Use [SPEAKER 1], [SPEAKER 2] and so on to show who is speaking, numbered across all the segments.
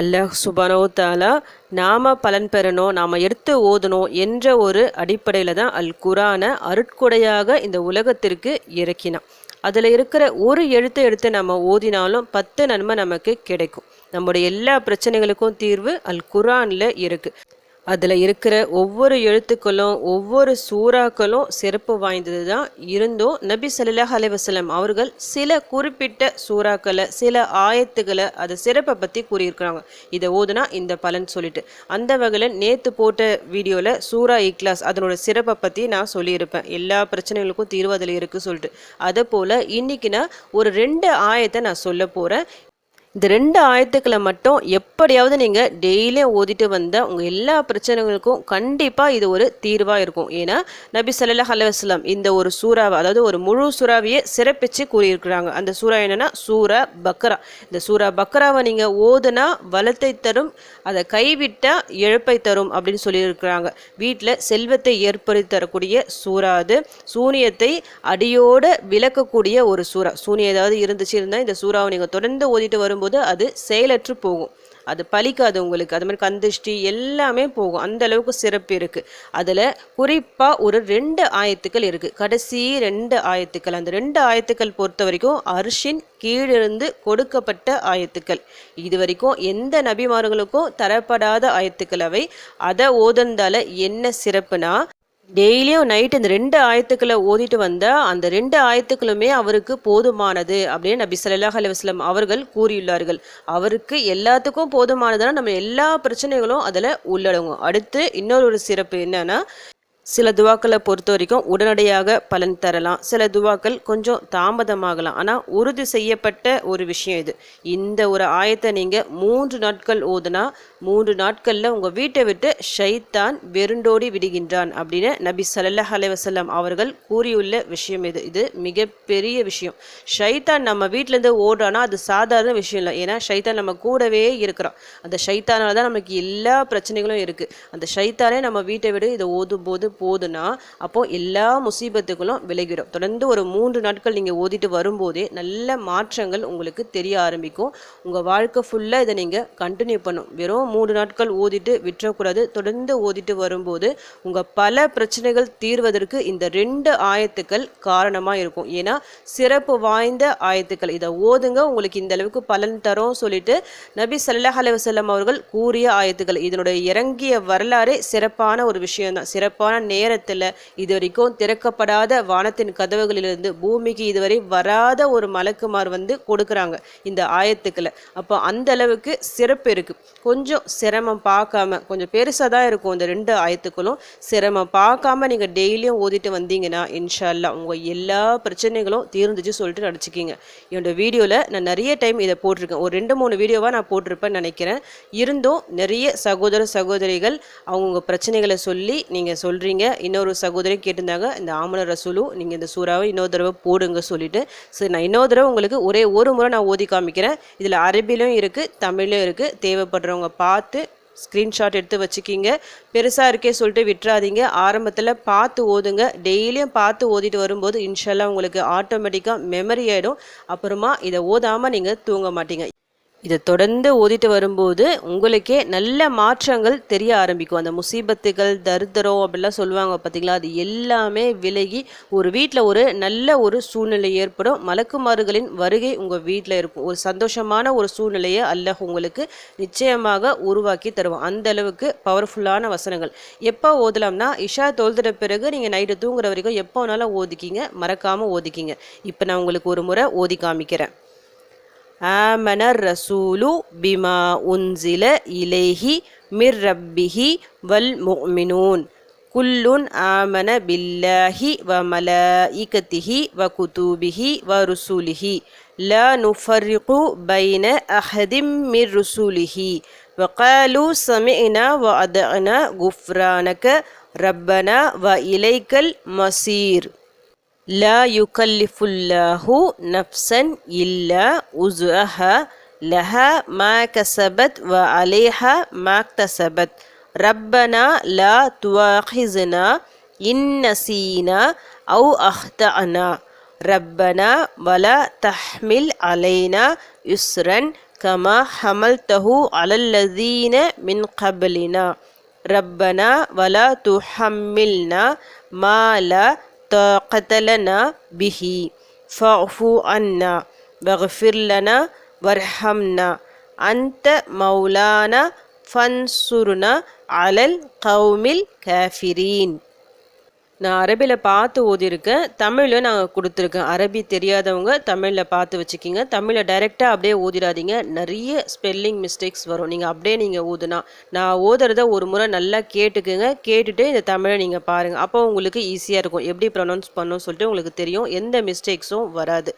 [SPEAKER 1] அல்லாஹ் சுபானோ தாலா நாம பலன் பெறணும் நாம் எடுத்து ஓதணும் என்ற ஒரு அடிப்படையில் தான் அல் குரானை அருட்கொடையாக இந்த உலகத்திற்கு இறக்கினான். அதில் இருக்கிற ஒரு எழுத்தை எடுத்து நம்ம ஓதினாலும் பத்து நன்மை நமக்கு கிடைக்கும். நம்முடைய எல்லா பிரச்சனைகளுக்கும் தீர்வு அல் குரானில் இருக்குது அதில் இருக்கிற ஒவ்வொரு எழுத்துக்களும் ஒவ்வொரு சூறாக்களும் சிறப்பு வாய்ந்தது தான் இருந்தும் நபி சல்லாஹ் அலைஹி அவர்கள் சில குறிப்பிட்ட சூறாக்களை சில ஆயத்துக்களை அது சிறப்பை பற்றி கூறியிருக்கிறாங்க. இதை ஓதுனா இந்த பலன் சொல்லிட்டு. அந்த வகையில் நேற்று போட்ட வீடியோவில் சூரா இக்லாஸ் அதனோட சிறப்பை பற்றி நான் சொல்லியிருப்பேன். எல்லா பிரச்சனைகளுக்கும் தீர்வு அதில் இருக்குது சொல்லிட்டு. அதை போல் இன்றைக்கி நான் ஒரு ரெண்டு ஆயத்தை நான் சொல்ல போகிறேன் இந்த ரெண்டு ஆயத்துக்களை மட்டும் எப்படியாவது நீங்கள் டெய்லியும் ஓதிட்டு வந்தால் உங்கள் எல்லா பிரச்சனைகளுக்கும் கண்டிப்பாக இது ஒரு தீர்வாக இருக்கும். ஏன்னா நபி ஸல்லல்லாஹு அலைஹி இந்த ஒரு சூறாவை அதாவது ஒரு முழு சூறாவையே சிறப்பிச்சு கூறியிருக்கிறாங்க. அந்த சூறா என்னன்னா சூரா பக்ரா. இந்த சூரா பக்ராவை நீங்கள் ஓதுனா வளத்தை தரும் அதை கைவிட்டால் இழப்பை தரும் அப்படின்னு சொல்லியிருக்கிறாங்க. வீட்டில் செல்வத்தை ஏற்படுத்தி தரக்கூடிய சூறா அது. சூனியத்தை அடியோடு விளக்கக்கூடிய ஒரு சூறா. சூனியம் ஏதாவது இருந்துச்சு இருந்தால் இந்த சூறாவை நீங்கள் தொடர்ந்து ஓதிட்டு வரும்போது அது செயலற்று போகும். அது பலிக்காது உங்களுக்கு. அது மாதிரி கந்திஷ்டி எல்லாமே போகும். அந்த அளவுக்கு சிறப்பு இருக்குது அதில் குறிப்பாக ஒரு ரெண்டு ஆயத்துக்கள் இருக்குது கடைசி ரெண்டு ஆயத்துக்கள். அந்த ரெண்டு ஆயத்துக்கள் பொறுத்த வரைக்கும் அரிஷின் கீழிருந்து கொடுக்கப்பட்ட ஆயத்துக்கள். இது வரைக்கும் எந்த நபிமார்களுக்கும் தரப்படாத ஆயத்துக்கள் அவை. அதை ஓதந்தால என்ன சிறப்புனா டெய்லியும் நைட் இந்த ரெண்டு ஆயத்துக்களை ஓதிட்டு வந்த அந்த ரெண்டு ஆயத்துக்களுமே அவருக்கு போதுமானது அப்படின்னு நபி சல்லாஹ் அலுவலம் அவர்கள் கூறியுள்ளார்கள். அவருக்கு எல்லாத்துக்கும் போதுமானதுன்னா நம்ம எல்லா பிரச்சனைகளும் அதில் உள்ளடங்கும். அடுத்து இன்னொரு ஒரு சிறப்பு என்னன்னா சில துவாக்களை பொறுத்த வரைக்கும் உடனடியாக பலன் தரலாம். சில துவாக்கள் கொஞ்சம் தாமதமாகலாம். ஆனால் உறுதி செய்யப்பட்ட ஒரு விஷயம் இது. இந்த ஒரு ஆயத்தை நீங்கள் மூன்று நாட்கள் ஓதுனா மூன்று நாட்களில் உங்கள் வீட்டை விட்டு ஷைத்தான் வெருண்டோடி விடுகின்றான் அப்படின்னு நபி ஸல்லல்லாஹு அலைவசல்லாம் அவர்கள் கூறியுள்ள விஷயம் இது. இது மிகப்பெரிய விஷயம். ஷைத்தான் நம்ம வீட்டிலேருந்து ஓடுறானா அது சாதாரண விஷயம் இல்லை. ஏன்னா ஷைத்தான் நம்ம கூடவே இருக்கிறோம் அந்த ஷைத்தானால தான் நமக்கு எல்லா பிரச்சனைகளும் இருக்குது அந்த ஷைத்தானே நம்ம வீட்டை விட இதை ஓதும் போது போதுன்னா அப்போ எல்லா முசீபத்துகளும் விலகிடும் தொடர்ந்து ஒரு மூன்று நாட்கள் நீங்கள் ஓதிட்டு வரும்போதே நல்ல மாற்றங்கள் உங்களுக்கு தெரிய ஆரம்பிக்கும். உங்கள் வாழ்க்கை ஃபுல்லாக இதை நீங்கள் கண்டினியூ பண்ணும். வெறும் மூன்று நாட்கள் ஓதிட்டு விட்டுறக்கூடாது தொடர்ந்து ஓதிட்டு வரும்போது உங்கள் பல பிரச்சனைகள் தீர்வதற்கு இந்த ரெண்டு ஆயத்துக்கள் காரணமாக இருக்கும். ஏன்னா சிறப்பு வாய்ந்த ஆயத்துக்கள். இதை ஓதுங்க உங்களுக்கு இந்த அளவுக்கு பலன் தரும் சொல்லிட்டு நபி சல்லாஹ் அலுவலம் அவர்கள் கூறிய ஆயத்துக்கள். இதனுடைய இறங்கிய வரலாறே சிறப்பான ஒரு விஷயம்தான். சிறப்பான நேரத்தில் இது வரைக்கும் திறக்கப்படாத வானத்தின் கதவுகளிலிருந்து பூமிக்கு இதுவரை வராத ஒரு மலக்குமார் வந்து கொடுக்குறாங்க இந்த ஆயத்துக்களை. அப்போ அந்த அளவுக்கு சிறப்பு இருக்குது கொஞ்சம் சிரமம் பார்க்காம கொஞ்சம் பெருசாக தான் இருக்கும் இந்த ரெண்டு ஆயத்துக்களும். சிரமம் பார்க்காம நீங்கள் டெய்லியும் ஓதிட்டு வந்தீங்கன்னா இன்ஷா அல்லாஹ் உங்கள் எல்லா பிரச்சனைகளும் தீர்ந்துச்சு சொல்லிட்டு நடிச்சிக்கிங்க. என்னோட வீடியோவில் நான் நிறைய டைம் இதை போட்டிருக்கேன். ஒரு ரெண்டு மூணு வீடியோவாக நான் போட்டிருப்பேன்னு நினைக்கிறேன். இருந்தும் நிறைய சகோதர சகோதரிகள் அவங்கவுங்க பிரச்சனைகளை சொல்லி நீங்கள் சொல்கிறீங்க இன்னொரு சகோதரி கேட்டிருந்தாங்க. இந்த ஆமல ரசூலு நீங்கள் இந்த சூறாவை இன்னொரு தடவை போடுங்க சொல்லிட்டு. சரி நான் இன்னொரு தடவை உங்களுக்கு ஒரே ஒரு முறை நான் ஓதி காமிக்கிறேன். இதில் அரபிலும் இருக்குது தமிழ்லையும் இருக்குது தேவைப்படுறவங்க பார்த்து ஸ்க்ரீன்ஷாட் எடுத்து வச்சுக்கிங்க. பெருசாக இருக்கே சொல்லிட்டு விட்டுறாதீங்க. ஆரம்பத்தில் பார்த்து ஓதுங்க. டெய்லியும் பார்த்து ஓதிட்டு வரும்போது இன்ஷால்லாம் உங்களுக்கு ஆட்டோமேட்டிக்காக மெமரி ஆகிடும் அப்புறமா இதை ஓதாமல் நீங்கள் தூங்க மாட்டீங்க. இதை தொடர்ந்து ஓதிட்டு வரும்போது உங்களுக்கே நல்ல மாற்றங்கள் தெரிய ஆரம்பிக்கும். அந்த முசீபத்துகள் தரித்திரம் அப்படிலாம் சொல்லுவாங்க பார்த்தீங்களா? அது எல்லாமே விலகி ஒரு வீட்டில் ஒரு நல்ல ஒரு சூழ்நிலை ஏற்படும். மலக்குமாறுகளின் வருகை உங்கள் வீட்டில் இருக்கும். ஒரு சந்தோஷமான ஒரு சூழ்நிலையை அல்லாஹ் உங்களுக்கு நிச்சயமாக உருவாக்கி தருவோம் அந்த அளவுக்கு பவர்ஃபுல்லான வசனங்கள். எப்போ ஓதலாம்னா இஷா தோல்துற பிறகு நீங்கள் நைட்டு தூங்குற வரைக்கும் எப்போ வேணாலும் ஓதிக்கிங்க. மறக்காமல் ஓதிக்கிங்க. இப்போ நான் உங்களுக்கு ஒரு முறை ஓதி காமிக்கிறேன். آمن الرسول بما أنزل إليه من ربه والمؤمنون. كل آمن بالله وملائكته وكتبه ورسله. لا نفرق بين أحد من رسله. وقالوا سمعنا وأطعنا غفرانك. ربنا وإليك المصير. لا يكلف الله نفسا إلا وسعها لها ما كسبت وعليها ما اكتسبت. ربنا لا تؤاخذنا إن نسينا أو أخطأنا. ربنا ولا تحمل علينا يسرا كما حملته على الذين من قبلنا. ربنا ولا تحملنا ما لا طاقة لنا به. فاعف عنا واغفر لنا وارحمنا. أنت مولانا فانصرنا على القوم الكافرين. நான் அரபியில் பார்த்து ஓதியிருக்கேன். தமிழில் நாங்கள் கொடுத்துருக்கேன். அரபி தெரியாதவங்க தமிழில் பார்த்து வச்சுக்கிங்க. தமிழில் டைரெக்டாக அப்படியே ஓதிடாதீங்க. நிறைய ஸ்பெல்லிங் மிஸ்டேக்ஸ் வரும். நீங்கள் அப்படியே நீங்கள் ஊதுனா நான் ஓதுறத ஒரு முறை நல்லா கேட்டுக்குங்க. கேட்டுட்டு இந்த தமிழை நீங்கள் பாருங்கள் அப்போ உங்களுக்கு ஈஸியாக இருக்கும். எப்படி ப்ரொனவுன்ஸ் பண்ணணும்னு சொல்லிட்டு உங்களுக்கு தெரியும். எந்த மிஸ்டேக்ஸும் வராது.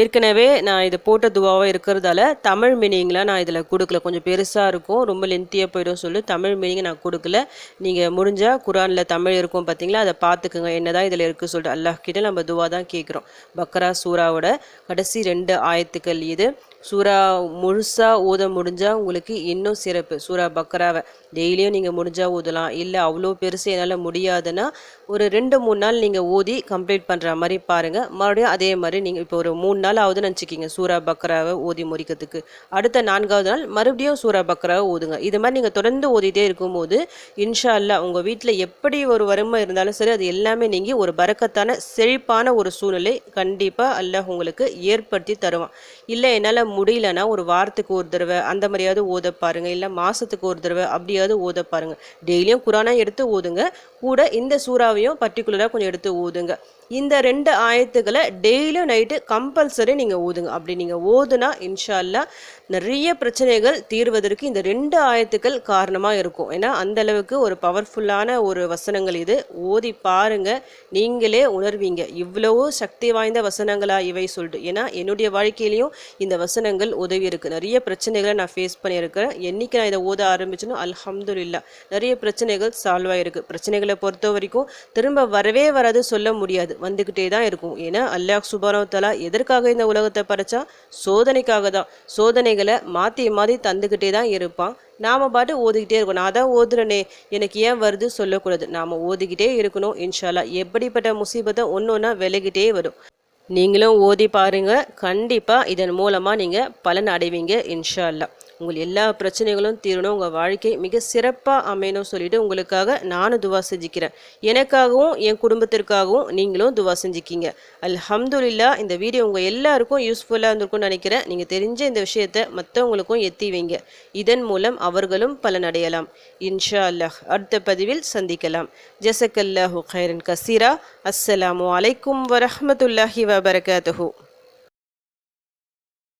[SPEAKER 1] ஏற்கனவே நான் இது போட்ட துவாவாக இருக்கிறதால தமிழ் மீனிங்கில் நான் இதில் கொடுக்கல. கொஞ்சம் பெருசாக இருக்கும். ரொம்ப லென்த்தியாக போயிடும் சொல்லி. தமிழ் மீனிங் நான் கொடுக்கல. நீங்கள் முடிஞ்சால் குரானில் தமிழ் இருக்கும் பார்த்தீங்களா அதை பார்த்துக்குங்க. என்ன தான் இதில் இருக்குது சொல்லிட்டு அல்லாஹ் கிட்டே நம்ம துவா தான் கேட்குறோம் பக்ரா சூராவோட கடைசி ரெண்டு ஆயத்துக்கள் இது. சூறா முழுசாக ஊத முடிஞ்சால் உங்களுக்கு இன்னும் சிறப்பு. சூறா பக்ராவை டெய்லியும் நீங்கள் முடிஞ்சால் ஊதலாம். இல்லை அவ்வளோ பெருசு என்னால் முடியாதுன்னா ஒரு ரெண்டு மூணு நாள் நீங்கள் ஊதி கம்ப்ளீட் பண்ணுற மாதிரி பாருங்கள் மறுபடியும் அதே மாதிரி நீங்கள் இப்போ ஒரு மூணு நாள் ஆகுதுன்னு நினச்சிக்கிங்க சூறா பக்ராவை ஊதி முடிக்கிறதுக்கு. அடுத்த நான்காவது நாள் மறுபடியும் சூறா பக்ராவை ஊதுங்க. இது மாதிரி நீங்கள் தொடர்ந்து ஓதிட்டே இருக்கும்போது இன்ஷா அல்லா உங்கள் வீட்டில் எப்படி ஒரு வறுமை இருந்தாலும் சரி அது எல்லாமே நீங்கள் ஒரு பறக்கத்தான செழிப்பான ஒரு சூழ்நிலை கண்டிப்பாக அல்லாஹ் உங்களுக்கு ஏற்படுத்தி தருவான். இல்லை என்னால் முடியலன்னா ஒரு வாரத்துக்கு ஒரு தடவை அந்த மாதிரியாவது ஓத பாருங்க இல்லை மாதத்துக்கு ஒரு தடவை அப்படியாவது ஓத பாருங்க. டெய்லியும் குரானா எடுத்து ஓதுங்க. கூட இந்த சூறாவையும் பர்டிகுலராக கொஞ்சம் எடுத்து ஊதுங்க. இந்த ரெண்டு ஆயத்துக்களை டெய்லியும் நைட்டு கம்பல்சரி நீங்கள் ஓதுங்க அப்படி நீங்கள் ஓதுனா இன்ஷா அல்லா நிறைய பிரச்சனைகள் தீர்வதற்கு இந்த ரெண்டு ஆயத்துக்கள் காரணமாக இருக்கும். ஏன்னா அந்த அளவுக்கு ஒரு பவர்ஃபுல்லான ஒரு வசனங்கள் இது. ஓதி பாருங்க. நீங்களே உணர்வீங்க. இவ்வளவோ சக்தி வாய்ந்த வசனங்களா இவை சொல்லிட்டு. ஏன்னா என்னுடைய வாழ்க்கையிலையும் இந்த வசனங்கள் உதவி இருக்குது நிறைய பிரச்சனைகளை நான் ஃபேஸ் பண்ணியிருக்கிறேன். என்னைக்கு நான் இதை ஓத ஆரம்பிச்சேனோ அலமதுல்லா நிறைய பிரச்சனைகள் சால்வ் ஆகிருக்கு பிரச்சனைகளை பொறுத்த வரைக்கும் திரும்ப வரவே வராது சொல்ல முடியாது. வந்துக்கிட்டே தான் இருக்கும். ஏன்னா அல்லாஹ் சுபானோ எதற்காக இந்த உலகத்தை படைச்சா? சோதனைக்காக தான். சோதனைகளை மாற்றி மாற்றி தந்துக்கிட்டே தான் இருப்பான். நாம் பாட்டு ஓதிக்கிட்டே இருக்கணும். நான் தான் ஓதுறனே. எனக்கு ஏன் வருது சொல்லக்கூடாது. நாம் ஓதிக்கிட்டே இருக்கணும் இன்ஷால்லா எப்படிப்பட்ட முசீபத்தை ஒன்று ஒன்றா விலகிட்டே வரும். நீங்களும் ஓதி பாருங்க. கண்டிப்பாக இதன் மூலமாக நீங்கள் பலன் அடைவீங்க இன்ஷா அல்லா உங்கள் எல்லா பிரச்சனைகளும் தீரணும். உங்கள் வாழ்க்கை மிக சிறப்பாக அமையணும் சொல்லிட்டு உங்களுக்காக நானும் துவா செஞ்சுக்கிறேன். எனக்காகவும் என் குடும்பத்திற்காகவும் நீங்களும் துவா செஞ்சுக்கிங்க. அல்ஹம்துல்லா இந்த வீடியோ உங்கள் எல்லாருக்கும் யூஸ்ஃபுல்லாக இருந்திருக்கும்னு நினைக்கிறேன். நீங்கள் தெரிஞ்ச இந்த விஷயத்தை மற்றவங்களுக்கும் எத்தி வைங்க. இதன் மூலம் அவர்களும் பலனடையலாம் இன்ஷா அல்லாஹ் அடுத்த பதிவில் சந்திக்கலாம். ஜசக்கல்லாஹு கைரன் கசீரா. அஸ்ஸலாமு அலைக்கும் வரஹமத்துல்லாஹி வபரகாத்துஹூ.